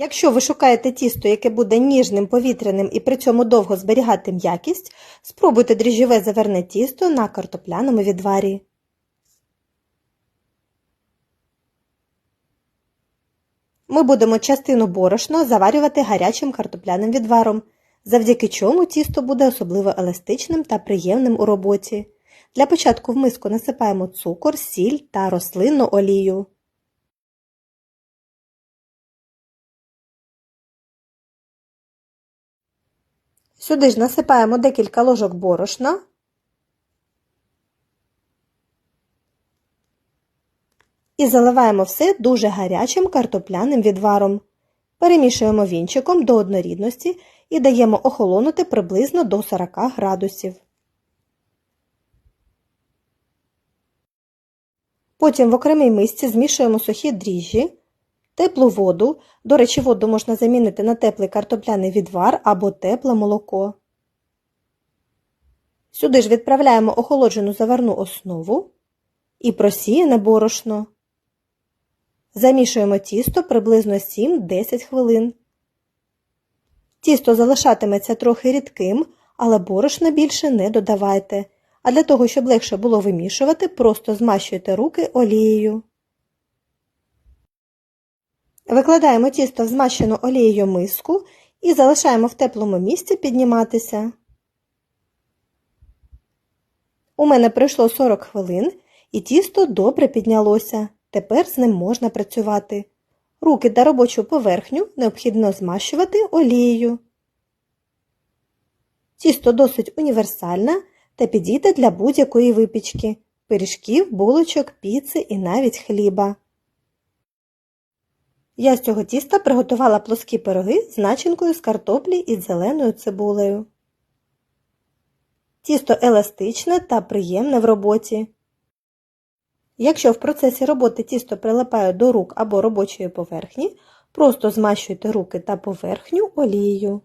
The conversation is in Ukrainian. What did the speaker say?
Якщо ви шукаєте тісто, яке буде ніжним, повітряним і при цьому довго зберігати м'якість, спробуйте дріжджове заверне тісто на картопляному відварі. Ми будемо частину борошна заварювати гарячим картопляним відваром, завдяки чому тісто буде особливо еластичним та приємним у роботі. Для початку в миску насипаємо цукор, сіль та рослинну олію. Сюди ж насипаємо декілька ложок борошна. І заливаємо все дуже гарячим картопляним відваром. Перемішуємо вінчиком до однорідності і даємо охолонути приблизно до 40 градусів. Потім в окремій мисці змішуємо сухі дріжджі, теплу воду, до речі, воду можна замінити на теплий картопляний відвар або тепле молоко. Сюди ж відправляємо охолоджену заварну основу і просіяне борошно. Замішуємо тісто приблизно 7-10 хвилин. Тісто залишатиметься трохи рідким, але борошна більше не додавайте. А для того, щоб легше було вимішувати, просто змащуйте руки олією. Викладаємо тісто в змащену олією миску і залишаємо в теплому місці підніматися. У мене пройшло 40 хвилин і тісто добре піднялося. Тепер з ним можна працювати. Руки та робочу поверхню необхідно змащувати олією. Тісто досить універсальне та підійде для будь-якої випічки пиріжків, булочок, піци і навіть хліба. Я з цього тіста приготувала плоскі пироги з начинкою з картоплі і зеленою цибулею. Тісто еластичне та приємне в роботі. Якщо в процесі роботи тісто прилипає до рук або робочої поверхні, просто змащуйте руки та поверхню олією.